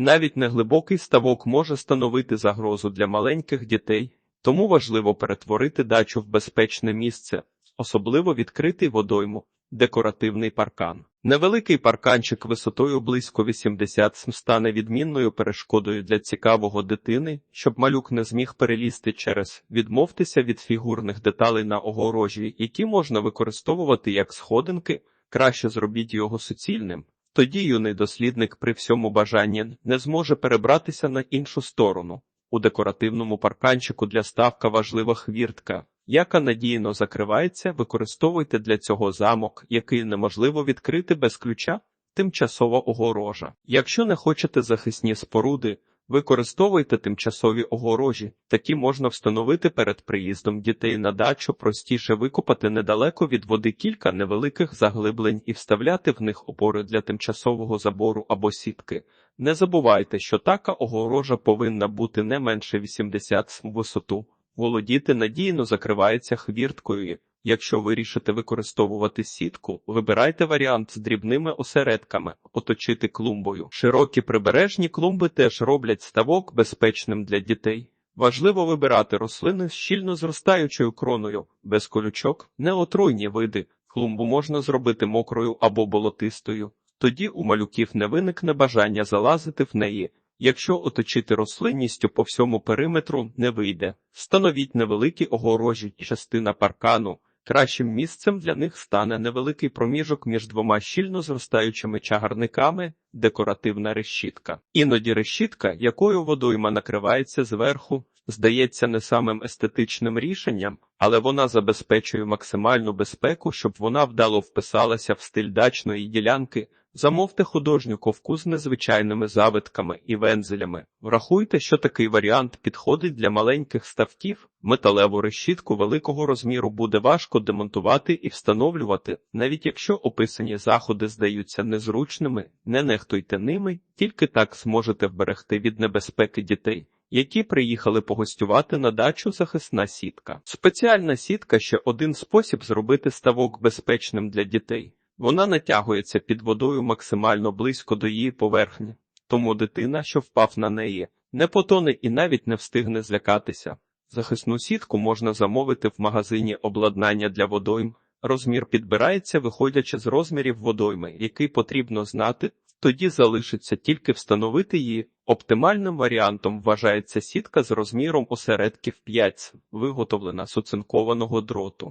Навіть неглибокий ставок може становити загрозу для маленьких дітей, тому важливо перетворити дачу в безпечне місце, особливо відкритий водойму, декоративний паркан. Невеликий парканчик висотою близько 80 см стане відмінною перешкодою для цікавого дитини, щоб малюк не зміг перелізти через відмовтеся від фігурних деталей на огорожі, які можна використовувати як сходинки, краще зробіть його суцільним. Тоді юний дослідник при всьому бажанні не зможе перебратися на іншу сторону. У декоративному парканчику для ставка важлива хвіртка, яка надійно закривається, використовуйте для цього замок, який неможливо відкрити без ключа, тимчасова огорожа. Якщо не хочете захисні споруди, використовуйте тимчасові огорожі, такі можна встановити перед приїздом дітей на дачу, простіше викопати недалеко від води кілька невеликих заглиблень і вставляти в них опори для тимчасового забору або сітки. Не забувайте, що така огорожа повинна бути не менше 80 см висоту. Володіти надійно закривається хвірткою. Якщо вирішите використовувати сітку, вибирайте варіант з дрібними осередками, оточити клумбою. Широкі прибережні клумби теж роблять ставок безпечним для дітей. Важливо вибирати рослини з щільно зростаючою кроною, без колючок, неотруйні види. Клумбу можна зробити мокрою або болотистою. Тоді у малюків не виникне бажання залазити в неї. Якщо оточити рослинністю по всьому периметру не вийде, встановіть невеликі огорожі частина паркану. Кращим місцем для них стане невеликий проміжок між двома щільно зростаючими чагарниками, декоративна решітка. Іноді решітка, якою водойма накривається зверху, здається не самим естетичним рішенням, але вона забезпечує максимальну безпеку, щоб вона вдало вписалася в стиль дачної ділянки. Замовте художню ковку з незвичайними завитками і вензелями. Врахуйте, що такий варіант підходить для маленьких ставків. Металеву решітку великого розміру буде важко демонтувати і встановлювати, навіть якщо описані заходи здаються незручними, не нехтуйте ними, тільки так зможете вберегти від небезпеки дітей. Які приїхали погостювати на дачу захисна сітка. Спеціальна сітка ще один спосіб зробити ставок безпечним для дітей. Вона натягується під водою максимально близько до її поверхні, тому дитина, що впав на неї, не потоне і навіть не встигне злякатися. Захисну сітку можна замовити в магазині обладнання для водойм. Розмір підбирається, виходячи з розмірів водойми, який потрібно знати, тоді залишиться тільки встановити її. Оптимальним варіантом вважається сітка з розміром осередків 5, виготовлена з оцинкованого дроту.